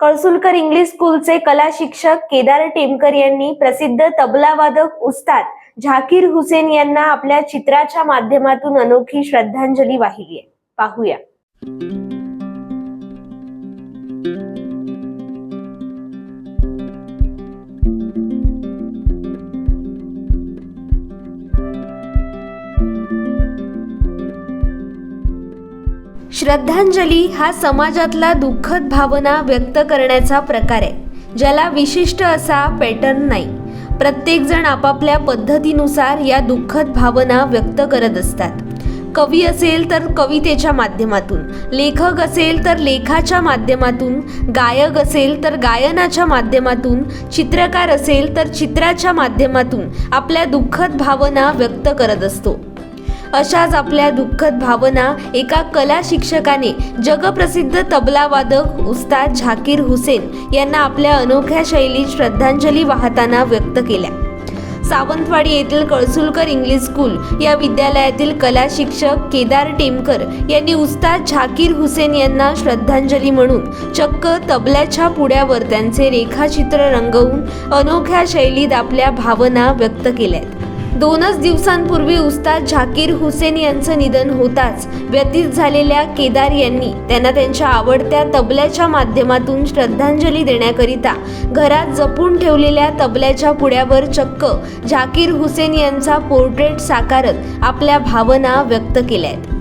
कळसुलकर English स्कूलचे कला शिक्षक केदार टेमकर यांनी प्रसिद्ध तबलावादक उस्ताद झाकीर हुसेन यांना आपल्या चित्राच्या माध्यमातून अनोखी श्रद्धांजली वाहिली आहे. पाहूया. श्रद्धांजली हा समाजातला दुःखद भावना व्यक्त करण्याचा प्रकार आहे ज्याला विशिष्ट असा पॅटर्न नाही. प्रत्येकजण आपापल्या पद्धतीनुसार या दुःखद भावना व्यक्त करत असतात. कवी असेल तर कवितेच्या माध्यमातून लेखक असेल तर लेखाच्या माध्यमातून गायक असेल तर गायनाच्या माध्यमातून चित्रकार असेल तर चित्राच्या माध्यमातून आपल्या दुःखद भावना व्यक्त करत असतो. अशाच आपल्या दुःखद भावना एका कला शिक्षकाने जगप्रसिद्ध तबलावादक उस्ताद झाकीर हुसेन यांना आपल्या अनोख्या शैलीत श्रद्धांजली वाहताना व्यक्त केल्या. सावंतवाडी येथील कळसुलकर इंग्लिश स्कूल या विद्यालयातील कला शिक्षक केदार टेमकर यांनी उस्ताद झाकीर हुसेन यांना श्रद्धांजली म्हणून चक्क तबल्याच्या पुड्यावर त्यांचे रेखाचित्र रंगवून अनोख्या शैलीत आपल्या भावना व्यक्त केल्यात. दोनच दिवसांपूर्वी उस्ताद झाकीर हुसेन यांचं निधन होताच. व्यतीत झालेल्या केदार यांनी त्यांना त्यांच्या आवडत्या तबल्याच्या माध्यमातून श्रद्धांजली देण्याकरिता घरात जपून ठेवलेल्या तबल्याच्या पुड्यावर चक्क झाकीर हुसेन यांचा पोर्ट्रेट साकारत आपल्या भावना व्यक्त केल्या आहेत